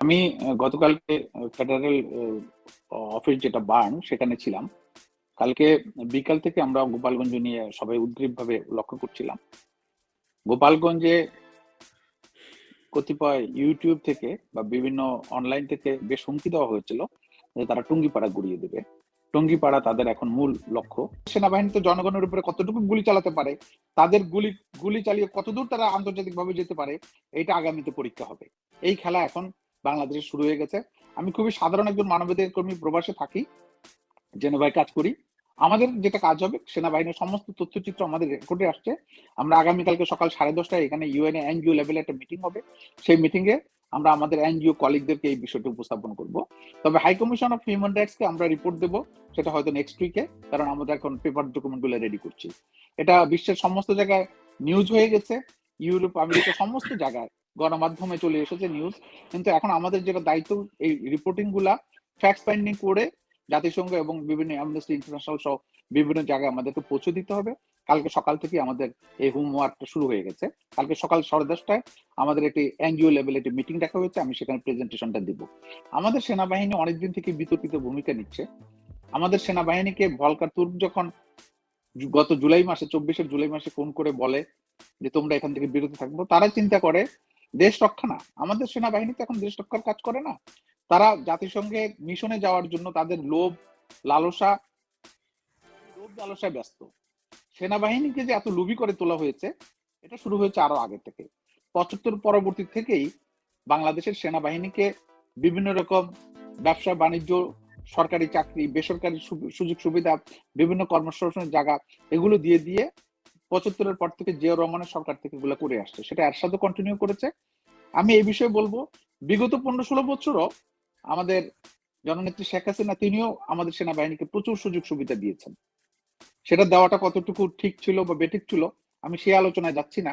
আমি গতকালকে federal office যেটা বার্ন সেখানে ছিলাম। কালকে বিকাল থেকে আমরা গোপালগঞ্জ নিয়ে সবাই উদ্গ্রীবভাবে লক্ষ্য করছিলাম। গোপালগঞ্জে কতিপয় ইউটিউব থেকে বা বিভিন্ন অনলাইন থেকে বেশ হুমকি দেওয়া হয়েছিল যে তারা টুঙ্গিপাড়া গুড়িয়ে দেবে। টুঙ্গিপাড়া তাদের এখন মূল লক্ষ্য। সেনাবাহিনী তো জনগণের উপরে কতটুকু গুলি চালাতে পারে, তাদের গুলি গুলি চালিয়ে কতদূর তারা আন্তর্জাতিকভাবে যেতে পারে, এটা আগামীতে পরীক্ষা হবে। এই খেলা এখন বাংলাদেশে শুরু হয়ে গেছে। আমি খুবই সাধারণ একজন মানবাধিকার কর্মী প্রবাসে থাকি, জেনেভায় কাজ করি। আমাদের যেটা কাজ হবে, সেনাবাহিনীর সমস্ত তথ্যচিত্র আমাদের রেকর্ডে আসছে। আমরা আগামীকালকে সকাল সাড়ে দশটায় এখানে ইউএনএ এনজিও লেভেলে একটা মিটিং হবে। সেই মিটিং এ আমরা আমাদের এনজিও কলিগদেরকে এই বিষয়টি উপস্থাপন করব। তবে high commission of human rights কে আমরা রিপোর্ট দেব, সেটা হয়তো নেক্সট উইকে কারণ আমরা এখন পেপার ডকুমেন্টগুলো রেডি করছি। এটা বিশ্বের সমস্ত জায়গায় নিউজ হয়ে গেছে। ইউরোপ আমেরিকা সমস্ত জায়গায় গণমাধ্যমে চলে এসেছে নিউজ কিন্তু এখন আমাদের যেটা দায়িত্ব, এই রিপোর্টিংগুলা ফ্যাক্ট ফাইন্ডিং করে জাতিসংঘ এবং বিভিন্ন অ্যামনেস্টি ইন্টারন্যাশনাল সহ বিভিন্ন জায়গায় আমাদেরকে পৌঁছে দিতে হবে। কালকে সকাল থেকে আমাদের এই হোমওয়ার্কটা শুরু হয়ে গেছে। কালকে সকাল সাড়ে দশটায় আমাদের একটি এনজিও লেভেলে একটি মিটিং ডাকা হয়েছে, আমি সেখানে প্রেজেন্টেশনটা দিব। আমাদের সেনাবাহিনী অনেকদিন থেকে বিতর্কিত ভূমিকা নিচ্ছে। আমাদের সেনাবাহিনীকে ভলকার তুর্ক যখন গত জুলাই মাসে চব্বিশের জুলাই মাসে ফোন করে বলে যে তোমরা এখান থেকে বিরত থাকব, তারা চিন্তা করে দেশ রক্ষা না। আমাদের সেনাবাহিনী তো এখন দেশ রক্ষার কাজ করে না। তারা জাতিসংঘে মিশনে যাওয়ার জন্য তাদের লোভ, লালসা, লোভ, লালসায় ব্যস্ত। সেনাবাহিনীকে যে এত লুবি করে তোলা হয়েছে, এটা শুরু হয়েছে আরও আগে থেকে। পঁচাত্তর পরবর্তী থেকেই বাংলাদেশের সেনাবাহিনীকে বিভিন্ন রকম ব্যবসা, বাণিজ্য, সরকারি চাকরি, বেসরকারি সুযোগ সুবিধা, বিভিন্ন কর্মসংস্থানের জায়গা, এগুলো দিয়ে দিয়ে পঁচাত্তরের পর থেকে জিয়া রহমানের সরকার থেকে এগুলো করে আসছে। সেটা এর সাথে কন্টিনিউ করেছে। আমি এই বিষয়ে বলব, বিগত পনেরো ষোলো বছরও আমাদের জননেত্রী শেখ হাসিনা, তিনিও আমাদের সেনাবাহিনীকে প্রচুর সুযোগ সুবিধা দিয়েছেন। সেটা দেওয়াটা কতটুকু ঠিক ছিল বা বেঠিক ছিল, আমি সেই আলোচনায় যাচ্ছি না।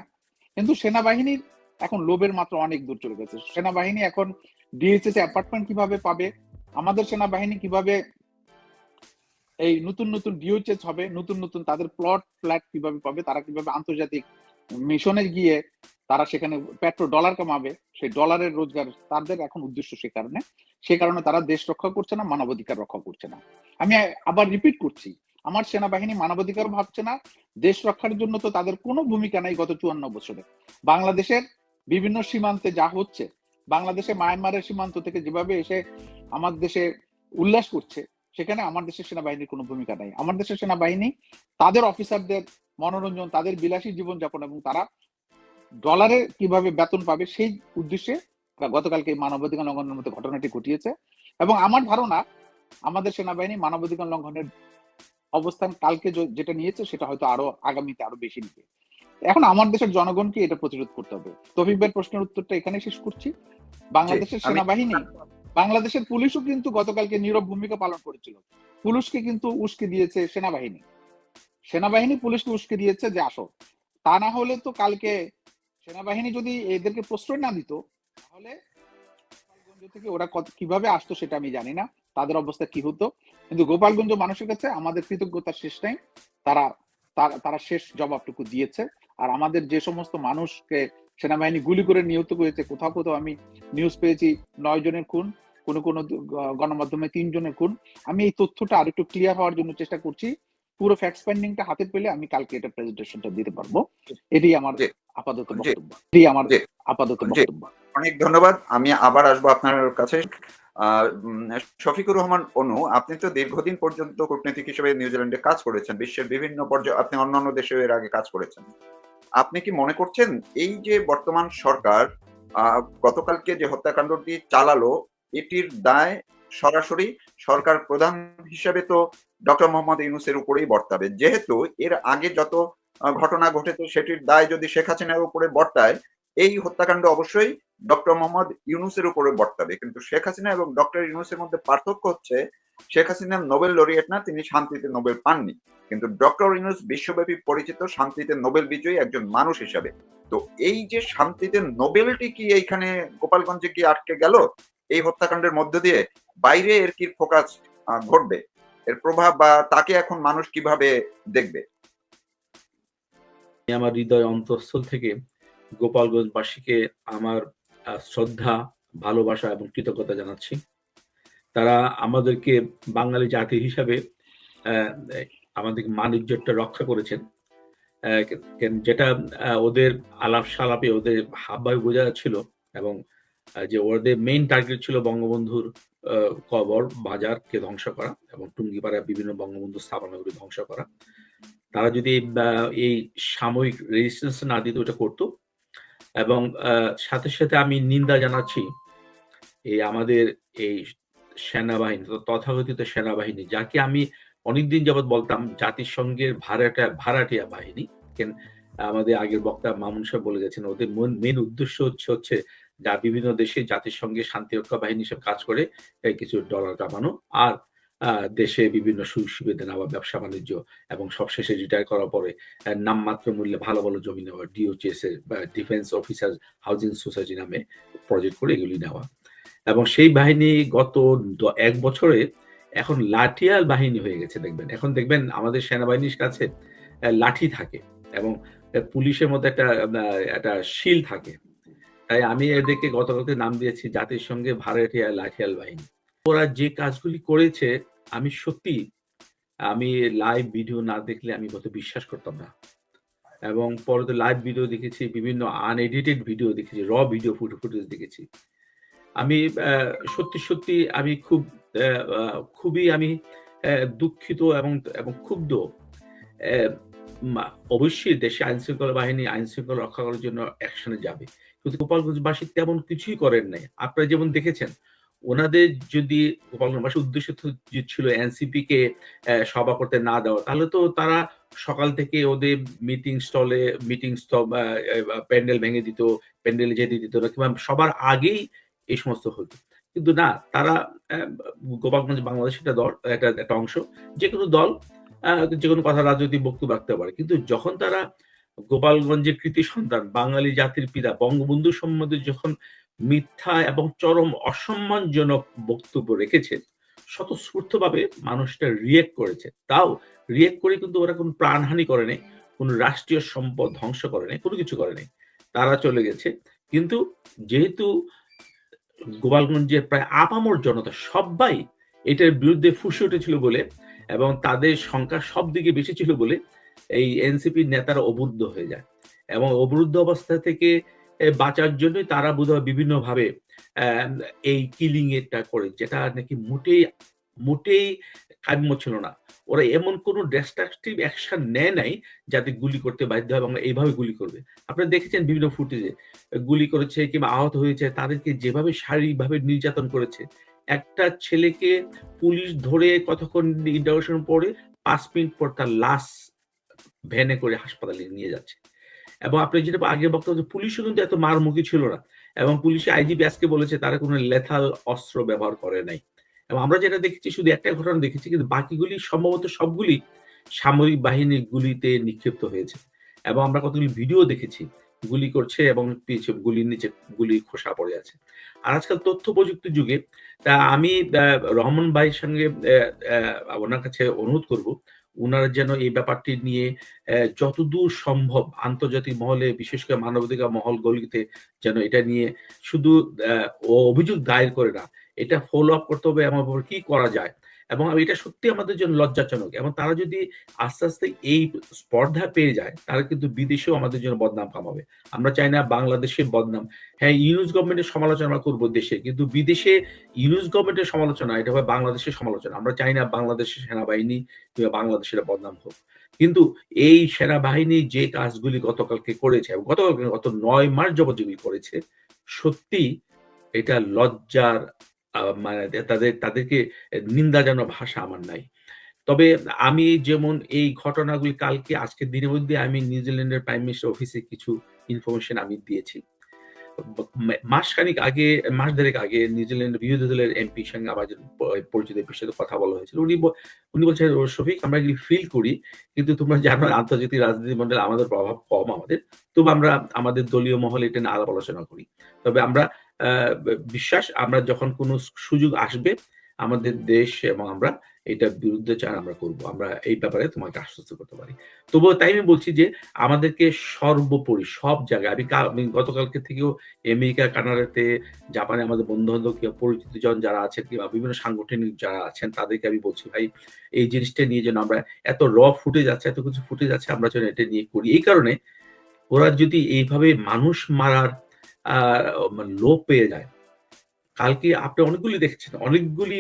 কিন্তু সেনাবাহিনীর এখন লোভের মাত্রা অনেক দূর চলে গেছে। সেনাবাহিনী এখন ডিএসএস অ্যাপার্টমেন্ট কীভাবে পাবে? আমাদের সেনাবাহিনী কীভাবে এই নতুন নতুন ডিওচেস হবে, নতুন নতুন তাদের প্লট ফ্ল্যাট কীভাবে পাবে, তারা কীভাবে আন্তর্জাতিক মিশনে গিয়ে তারা সেখানে পেট্রো ডলার কামাবে, সেই ডলারের রোজগার তাদের এখন উদ্দেশ্য সে কারণে। সে কারণে তারা দেশ রক্ষা করছে না, মানবাধিকার রক্ষা করছে না। আমি আবার রিপিট করছি, আমার সেনাবাহিনী মানবাধিকার ভাবছে না, দেশ রক্ষার জন্য তো তাদের কোনো ভূমিকা নাই গত চুয়ান্ন বছরে। বাংলাদেশের বিভিন্ন সীমান্তে যা হচ্ছে, বাংলাদেশে মায়ানমারের সীমান্ত থেকে যেভাবে এসে আমার দেশে উল্লাস করছে সেখানে আমার দেশের সেনাবাহিনীর কোনো ভূমিকা নাই। আমার দেশের সেনাবাহিনী তাদের অফিসারদের মনোরঞ্জন তাদের বিলাসী জীবনযাপন এবং তারা ডলারে কীভাবে বেতন পাবে সেই উদ্দেশ্যে গতকালকে মানবাধিকার লঙ্ঘনের মতো ঘটনাটি ঘটিয়েছে এবং আমার ধারণা আমাদের সেনাবাহিনী মানবাধিকার লঙ্ঘনের অবস্থান কালকে যেটা নিয়েছে সেটা হয়তো আরও আগামীতে আরও বেশি নিবে। এখন আমার দেশের জনগণকে এটা প্রতিরোধ করতে হবে। তফিক ভাইয়ের প্রশ্নের উত্তরটা এখানে শেষ করছি। বাংলাদেশের সেনাবাহিনী বাংলাদেশের পুলিশও কিন্তু গতকালকে নীরব ভূমিকা পালন করেছিল। পুলিশকে কিন্তু উস্কে দিয়েছে সেনাবাহিনী। সেনাবাহিনী পুলিশকে উস্কে দিয়েছে যে, আসো। তা না হলে তো কালকে সেনাবাহিনী যদি এদেরকে প্রশ্রয় না দিত, তাহলে থেকে ওরা কত- কীভাবে আসতো সেটা আমি জানি না। তাদের অবস্থা কি হতো? কিন্তু গোপালগঞ্জ মানুষের কাছে আমাদের কৃতজ্ঞতা শেষ নাই। তারা, তারা- তারা শেষ জবাবটুকু দিয়েছে। আর আমাদের যে সমস্ত মানুষকে সেনাবাহিনী গুলি করে নিহত করেছে। কোথাও কোথাও আমি নিউজ পেয়েছি নয় জনের খুন কোনো কোনো গণমাধ্যমে তিন জনের খুন। আমি এই তথ্যটা আর একটু ক্লিয়ার হওয়ার জন্য চেষ্টা করছি। পুরো ফ্যাক্ট ফাইন্ডিংটা হাতে পেলে আমি কালকে এটা প্রেজেন্টেশনটা দিতে পারব। এটি আমার। আপাতত জি। বক্তব্য। এটি আমার আপাতত। বক্তব্য। অনেক ধন্যবাদ। আমি আবার আসব আপনার কাছে। আহ, শফিকুর রহমান অনু আপনি তো দীর্ঘদিন পর্যন্ত কূটনীতিক হিসেবে নিউজিল্যান্ডে কাজ করেছেন। বিশ্বের বিভিন্ন পর্যায়ে আপনি অন্যান্য দেশেও এর আগে কাজ করেছেন। আপনি কি মনে করছেন এই যে বর্তমান সরকার গতকালকে যে হত্যাকাণ্ডটি চালালো, এটির দায় সরাসরি সরকার প্রধান হিসেবে তো ডক্টর মোহাম্মদ ইউনুসের উপরেই বর্তাবে। যেহেতু এর আগে যত ঘটনা ঘটেছে সেটির দায় যদি শেখ হাসিনার উপরে বর্তায়, এই হত্যাকাণ্ড অবশ্যই ডক্টর মোহাম্মদ ইউনুসের উপরে বর্তাবে। কিন্তু শেখ হাসিনা এবং ডক্টর ইউনুসের মধ্যে পার্থক্য হচ্ছে, শেখ হাসিনা নোবেল লরিয়েট না, তিনি শান্তিতে নোবেল পাননি। কিন্তু ডক্টর ইউনুস বিশ্বব্যাপী পরিচিত শান্তিতে নোবেল বিজয়ী একজন মানুষ হিসাবে। তো এই যে শান্তিতে নোবেলটি কি এইখানে গোপালগঞ্জে কি আটকে গেল? এই হত্যাকাণ্ডের মধ্য দিয়ে বাইরে এর কি ফোকাস ঘটবে? এর প্রভাব বা তাকে এখন মানুষ কীভাবে দেখবে? আমি আমার হৃদয় অন্তঃস্থল থেকে গোপালগঞ্জবাসীকে আমার শ্রদ্ধা, ভালোবাসা এবং কৃতজ্ঞতা জানাচ্ছি। তারা আমাদেরকে বাঙালি জাতি হিসাবে আমাদের মানিজ্যটা রক্ষা করেছেন। যেটা ওদের আলাপ সালাপে ওদের হাবভাবে বোঝা যাচ্ছিল এবং যে ওদের মেইন টার্গেট ছিল বঙ্গবন্ধুর কবর, বাজারকে ধ্বংস করা এবং টুঙ্গিপাড়া বিভিন্ন বঙ্গবন্ধু স্থাপনাগুলি ধ্বংস করা। তারা যদি এই সাময়িক রেজিস্ট্যান্স না দিত, ওটা করতো। এবং সাথে সাথে আমি নিন্দা জানাচ্ছি এই আমাদের এই সেনাবাহিনী, তথাকথিত সেনাবাহিনী, যাকে আমি অনেকদিন যাবৎ বলতাম জাতিসংঘের ভাড়াটা ভাড়াটিয়া বাহিনী। কেন? আমাদের আগের বক্তা মামুন সাহেব বলে গেছেন, ওদের মেন উদ্দেশ্য হচ্ছে হচ্ছে যা বিভিন্ন দেশে জাতিসংঘের শান্তিরক্ষা বাহিনী হিসেবে কাজ করে কিছু ডলার কামানো আর দেশে বিভিন্ন সুযোগ সুবিধা নেওয়া, ব্যবসা বাণিজ্য এবং সবশেষে রিটায়ার করার পরে নামমাত্র মূল্যে ভালো ভালো জমি নেওয়া ডিওচিএস এর ডিফেন্স অফিসার হাউজিং সোসাইটি নামে প্রজেক্ট করে এগুলি নেওয়া। এবং সেই বাহিনী গত এক বছরে এখন লাঠিয়াল বাহিনী হয়ে গেছে, দেখবেন। এখন দেখবেন আমাদের সেনাবাহিনীর কাছে লাঠি থাকে এবং পুলিশের মধ্যে একটা একটা শিল থাকে। তাই আমি এদেরকে গতকালকে নাম দিয়েছি জাতির সঙ্গে ভাড়াটিয়া লাঠিয়াল বাহিনী। ওরা যে কাজগুলি করেছে, আমি সত্যি, আমি লাইভ ভিডিও না দেখলে আমি কত বিশ্বাস করতাম না। এবং পরে তো লাইভ ভিডিও দেখেছি, বিভিন্ন আনএডিটেড ভিডিও দেখেছি র ভিডিও ফুটো ফুটেজ দেখেছি। আমি সত্যি সত্যি আমি খুব খুবই আমি দুঃখিত এবং এবং ক্ষুব্ধ। অবশ্যই দেশে আইন শৃঙ্খলা বাহিনী আইন শৃঙ্খলা রক্ষা করার জন্য অ্যাকশনে যাবে। কিন্তু গোপালগঞ্জবাসী তেমন কিছুই করেন নাই। আপনারা যেমন দেখেছেন, ওনাদের যদি গোপালগঞ্জবাসীর উদ্দেশ্য ছিল এনসিপি কে সভা করতে না দেওয়া, তাহলে তো তারা সকাল থেকে ওদের মিটিং স্টলে, মিটিং স্টল প্যান্ডেল ভেঙে দিত, প্যান্ডেলে যেতে দিত না, কিংবা সবার আগেই এই সমস্ত হতো। কিন্তু না, তারা গোপালগঞ্জ বাংলাদেশ একটা দল, একটা একটা অংশ। যে কোনো দল যে কোনো কথা রাজনৈতিক বক্তব্য রাখতে পারে। কিন্তু যখন তারা গোপালগঞ্জের কৃতি সন্তান, বাঙালি জাতির পিতা, বঙ্গবন্ধু সম্বন্ধে যখন মিথ্যা এবং চরম অসম্মানজনক বক্তব্য রেখেছে স্বতঃস্ফূর্তভাবে মানুষটা রিয়েক্ট করেছে। তাও রিয়েক্ট করে কিন্তু ওরা কোনো প্রাণহানি করে নাই, কোনো রাষ্ট্রীয় সম্পদ ধ্বংস করে নাই, কোনো কিছু করে নাই। তারা চলে গেছে। কিন্তু যেহেতু গোপালগঞ্জের প্রায় আপামর জনতা, সবাই এটার বিরুদ্ধে ফুসে উঠেছিল বলে এবং তাদের সংখ্যা সব দিকে বেশি ছিল বলে এই এনসিপির নেতারা অবরুদ্ধ হয়ে যায়। এবং অবরুদ্ধ অবস্থা থেকে বাঁচার জন্য তারা বোধহয় বিভিন্ন ভাবে এই কিলিং এটা করে, যেটা নাকি মোটেই মোটেই কাম্য ছিল না। ওরা এমন কোনো ডিস্ট্রাকটিভ অ্যাকশন নেয় নাই যাতে গুলি করতে বাধ্য হয় এবং এইভাবে গুলি করবে। আপনারা দেখেছেন বিভিন্ন ফুটেজে গুলি করেছে কিংবা আহত হয়েছে, তাদেরকে যেভাবে শারীরিকভাবে নির্যাতন করেছে। একটা ছেলেকে পুলিশ ধরে কতক্ষণ ইন্টারোগেশন পরে পাঁচ মিনিট পর তার লাশ ভ্যানে করে হাসপাতালে নিয়ে যাচ্ছে। এবং আপনি যেটা আগে বক্তব্য পুলিশও কিন্তু এত মারমুখী ছিল না। এবং পুলিশে আইজিপি আজকে বলেছে, তারা কোনো লেথাল অস্ত্র ব্যবহার করে নাই। এবং আমরা যেটা দেখেছি, শুধু একটা ঘটনা দেখেছি, কিন্তু বাকিগুলি সম্ভবত সবগুলি সামরিক বাহিনীর গুলিতে নিক্ষিপ্ত হয়েছে। এবং আমরা কতগুলি ভিডিও দেখেছি, গুলি করছে এবং পিছে গুলির নিচে গুলি খোসা পড়ে আছে। আর আজকাল তথ্য প্রযুক্তি যুগে, তা আমি রহমান ভাইয়ের সঙ্গে ওনার কাছে অনুরোধ করব ওনারা যেন এই ব্যাপারটি নিয়ে যতদূর সম্ভব আন্তর্জাতিক মহলে, বিশেষ করে মানবাধিকার মহল গলিতে যেন এটা নিয়ে শুধু অভিযোগ দায়ের করে না এটা ফলো আপ করতে হবে ভাবে কি করা যায়? এবং এটা সত্যি আমাদের জন্য লজ্জাজনক। এবং তারা যদি আস্তে আস্তে এই স্পর্ধা পেয়ে যায় তারা কিন্তু বিদেশেও আমাদের জন্য বদনাম কামাবে। আমরা চাই না বাংলাদেশের বদনাম। হ্যাঁ ইউনুস গভর্নমেন্টের সমালোচনা করব দেশে, কিন্তু বিদেশে ইউনুস গভর্নমেন্টের সমালোচনা, এটা হবে বাংলাদেশের সমালোচনা। আমরা চাই না বাংলাদেশের সেনাবাহিনী কিংবা বাংলাদেশের বদনাম হোক। কিন্তু এই সেনাবাহিনী যে কাজগুলি গতকালকে করেছে, এবং গতকালকে গত নয় মাস যাবত করেছে, সত্যি এটা লজ্জার মানে তাদের, তাদেরকে নিন্দাজনক ভাষা আমার নাই। তবে আমি যেমন এই ঘটনাগুলি কালকে, আজকের দিনের মধ্যে আমি নিউজিল্যান্ডের প্রাইম মিনিস্টার অফিসে কিছু ইনফরমেশন আমি দিয়েছি। মাসখানিক আগে, মাস দেড়েক আগে নিউজিল্যান্ডের বিরোধী দলের এমপির সঙ্গে আমার পরিচিত এমপির সাথে কথা বলা হয়েছিল। উনি উনি বলছেন শফিক, আমরা এগুলি ফিল করি, কিন্তু তোমরা জানো আন্তর্জাতিক রাজনীতি মন্ডলে আমাদের প্রভাব কম আমাদের। তবু আমরা আমাদের দলীয় মহলে এটা নিয়ে আলাপ আলোচনা করি। তবে আমরা বিশ্বাস, আমরা যখন কোনো সুযোগ আসবে, আমাদের দেশ এবং আমরা এটার বিরুদ্ধে চার আমরা করব, আমরা এই ব্যাপারে তোমাকে আশ্বস্ত করতে পারি। তবুও তাই আমি বলছি যে, আমাদেরকে সর্বোপরি সব জায়গায়, আমি আমি গতকালকে থেকেও আমেরিকা, কানাডাতে, জাপানে আমাদের বন্ধু বান্ধব পরিচিত জন যারা আছেন কিংবা বিভিন্ন সাংগঠনিক যারা আছেন, তাদেরকে আমি বলছি, ভাই, এই জিনিসটা নিয়ে যেন আমরা এত র ফুটে যাচ্ছে এত কিছু ফুটে যাচ্ছে আমরা যেন এটা নিয়ে করি। এই কারণে ওরা যদি এইভাবে মানুষ মারার লোভ পেয়ে যায়, কালকে আপনি অনেকগুলি দেখেছেন, অনেকগুলি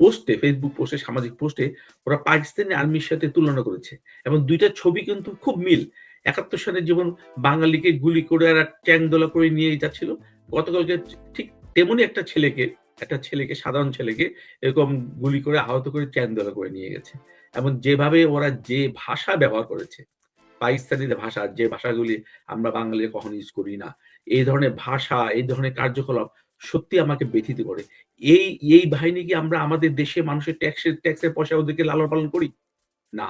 পোস্টে ফেসবুক পোস্টে, সামাজিক পোস্টে ওরা পাকিস্তানি আর্মির সাথে তুলনা করেছে এবং দুইটা ছবি কিন্তু খুব মিল। একাত্তর সালে যেমন বাঙালিকে গুলি করে আর ট্যাং দোলা করে নিয়ে যাচ্ছিল গতকালকে ঠিক তেমনি একটা ছেলেকে একটা ছেলেকে, সাধারণ ছেলেকে এরকম গুলি করে, আহত করে ট্যাং দোলা করে নিয়ে গেছে। এবং যেভাবে ওরা যে ভাষা ব্যবহার করেছে, পাকিস্তানি ভাষা, যে ভাষাগুলি আমরা বাঙালি কখনো ইউজ করি না, এই ধরনের ভাষা, এই ধরনের কার্যকলাপ সত্যি আমাকে ব্যথিত করে। এই এই বাহিনী কি আমরা আমাদের দেশে মানুষের ট্যাক্সের ট্যাক্সের পয়সা ওদেরকে লালন পালন করি? না।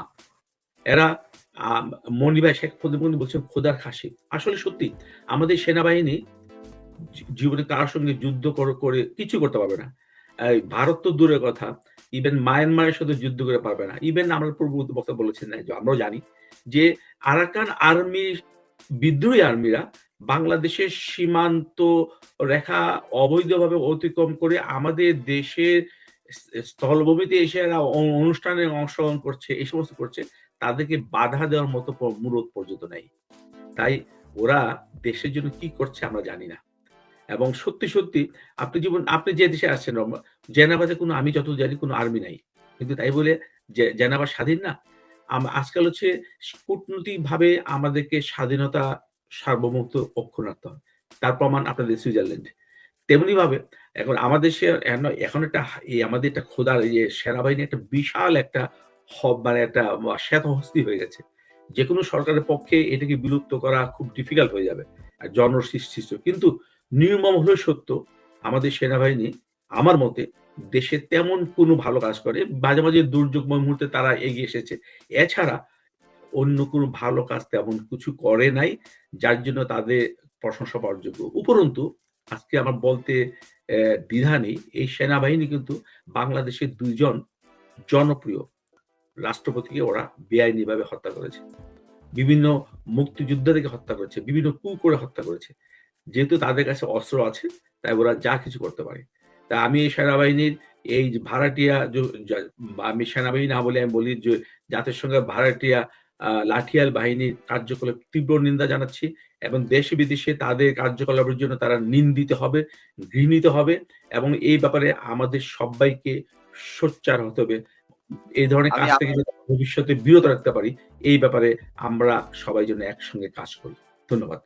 এরা আম, মনি ভাই শেখ ফজলুল বলছেন খোদার খাসি। আসলে সত্যি আমাদের সেনাবাহিনী জীবনে কার সঙ্গে যুদ্ধ করে কিছু করতে পারবে না। ভারত তো দূরের কথা। ইভেন মায়ানমারের সাথে যুদ্ধ করে পারবে না। ইভেন আমরা পূর্ববর্তী বক্তা বলেছেন আমরাও জানি যে আরাকান আর্মি বিদ্রোহী আর্মিরা বাংলাদেশের সীমান্ত রেখা অবৈধভাবে অতিক্রম করে আমাদের দেশের স্থলভূমিতে এসে অনুষ্ঠানে অংশগ্রহণ করছে, এই সমস্ত করছে, তাদেরকে বাধা দেওয়ার মতো মূলত পর্যন্ত নেই। তাই ওরা দেশের জন্য কি করছে আমরা জানি না। এবং সত্যি সত্যি, আপনি জীবন, আপনি যে দেশে আসছেন জেনাবাজে কোনো, আমি যত জানি কোনো আর্মি নাই। কিন্তু তাই বলে যে জেনাবা স্বাধীন না? আজকাল হচ্ছে কূটনৈতিক ভাবে আমাদেরকে স্বাধীনতা সার্বভৌমত্ব অক্ষুণ্ণ রাখতে হবে তার প্রমাণ আপনাদের সুইজারল্যান্ড। তেমনি ভাবে এখন আমাদের সে এখন- একটা এই আমাদের একটা খোদার যে সেনাবাহিনী একটা বিশাল একটা মানে একটা শ্বেত হস্তি হয়ে গেছে। যে কোনো সরকারের পক্ষে এটাকে বিলুপ্ত করা খুব ডিফিকাল্ট হয়ে যাবে আর জনসৃষ্ট কিন্তু নির্মম হলে সত্য, আমাদের সেনাবাহিনী আমার মতে দেশে তেমন কোনো ভালো কাজ করে, মাঝে মাঝে দুর্যোগময় মুহূর্তে তারা এগিয়ে এসেছে। এছাড়া অন্য কোনো ভালো কাজ তেমন কিছু করে নাই, যার জন্য তাদের প্রশংসা পাওয়ার যোগ্য। উপরন্তু, আজকে আমার বলতে দ্বিধা নেই, এই সেনাবাহিনী কিন্তু বাংলাদেশের দুইজন জনপ্রিয় রাষ্ট্রপতিকে ওরা বেআইনিভাবে হত্যা করেছে। বিভিন্ন মুক্তিযোদ্ধাদেরকে হত্যা করেছে, বিভিন্ন কু করে হত্যা করেছে। যেহেতু তাদের কাছে অস্ত্র আছে, তাই ওরা যা কিছু করতে পারে। তা আমি এই সেনাবাহিনীর, এই ভাড়াটিয়া আমি সেনাবাহিনী না বলে আমি বলি যে জাতির সঙ্গে ভাড়াটিয়া লাঠিয়াল বাহিনীর কার্যকলাপ তীব্র নিন্দা জানাচ্ছি এবং দেশে বিদেশে তাদের কার্যকলাপের জন্য তারা নিন্দিত হবে ঘৃণিত হবে এবং এই ব্যাপারে আমাদের সবাইকে সোচ্চার হতে হবে। এই ধরনের কাজ থেকে ভবিষ্যতে বিরত রাখতে পারি এই ব্যাপারে আমরা সবাই জন্য একসঙ্গে কাজ করি। ধন্যবাদ।